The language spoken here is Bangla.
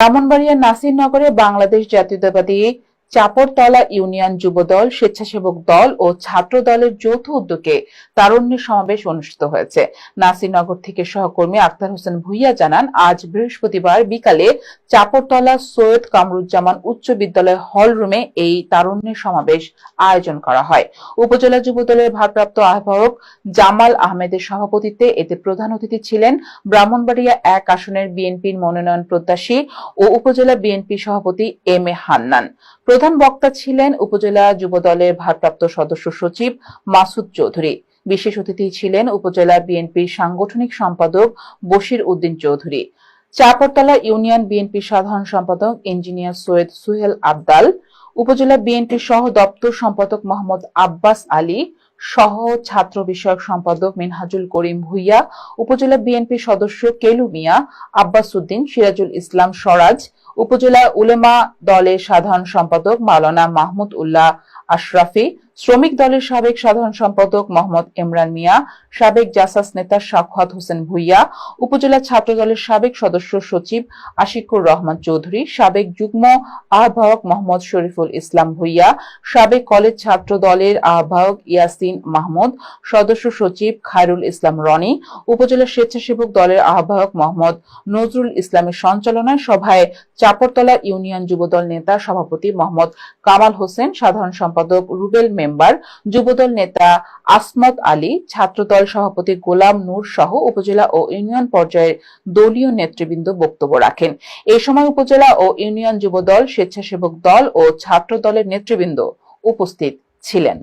ব্রাহ্মণবাড়িয়ার নাসিরনগরে বাংলাদেশ জাতীয়তাবাদী চাপড়তলা ইউনিয়ন যুবদল, স্বেচ্ছাসেবক দল ও ছাত্র দলের যৌথ উদ্যোগে তারুণ্য সমাবেশ অনুষ্ঠিত হয়েছে। নাসিরনগর থেকে সহকর্মী আক্তার হোসেন ভুইয়া জানান, আজ বৃহস্পতিবার বিকালে চাপড়তলা সৈয়দ কামরুজ্জামান উচ্চ বিদ্যালয় হল রুমে এই তারুণ্য সমাবেশ আয়োজন করা হয়। উপজেলা যুবদলের ভারপ্রাপ্ত আহ্বায়ক জামাল আহমেদের সভাপতিত্বে এতে প্রধান অতিথি ছিলেন ব্রাহ্মণবাড়িয়া এক আসনের বিএনপির মনোনয়ন প্রত্যাশী ও উপজেলা বিএনপি সভাপতি এম এ হান্নান। প্রধান বক্তা ছিলেন উপজেলা যুবদলের ভারপ্রাপ্ত সদস্য সচিব মাসুদ চৌধুরী। বিশেষ অতিথি ছিলেন উপজেলা বিএনপির সাংগঠনিক সম্পাদক বশির উদ্দিন চৌধুরী। চাপড়তলা ইউনিয়ন বিএনপি সাধারণ সম্পাদক ইঞ্জিনিয়ার সৈয়দ সুহেল আবদাল, উপজেলা বিএনপি সহ দপ্তর সম্পাদক মোহাম্মদ আব্বাস আলী, সহ ছাত্র বিষয়ক সম্পাদক মিনহাজুল করিম ভুইয়া, উপজেলা বিএনপি সদস্য কেলু মিয়া, আব্বাস উদ্দিন, সিরাজুল ইসলাম স্বরাজ, উপজেলা উলেমা দলের সাধারণ সম্পাদক মাওলানা মাহমুদ উল্লাহ আশরাফি শ্রমিক দলের সাবেক সাধারণ সম্পাদক মোহাম্মদ ইমরান মিয়া, সাবেক জাসাস নেতা সাখাত হোসেন ভুইয়া, উপজেলা ছাত্র দলের সাবেক সদস্য সচিব আশিকুর রহমান চৌধুরী, সাবেক যুগ্ম আহ্বায়ক মোহাম্মদ শরীফুল ইসলাম ভুইয়া, সাবেক কলেজ ছাত্র দলের আহ্বায়ক ইয়াসিন মাহমুদ, সদস্য সচিব খায়রুল ইসলাম রনি, উপজেলা স্বেচ্ছাসেবক দলের আহ্বায়ক মোহাম্মদ নজরুল ইসলামের সঞ্চালনায় সভায় চাপরতলা ইউনিয়ন যুবদল নেতা সভাপতি মোহাম্মদ কামাল হোসেন, সাধারণ সম্পাদক রুবেল মেম্বার, যুবদল নেতা আসমত আলী, ছাত্রদল সভাপতি গোলাম নূর সহ উপজেলা ও ইউনিয়ন পর্যায়ের দলীয় নেতৃবৃন্দ বক্তব্য রাখেন। এই সময় উপজেলা ও ইউনিয়ন যুবদল স্বেচ্ছাসেবক দল ও ছাত্রদলের নেতৃবৃন্দ উপস্থিত ছিলেন।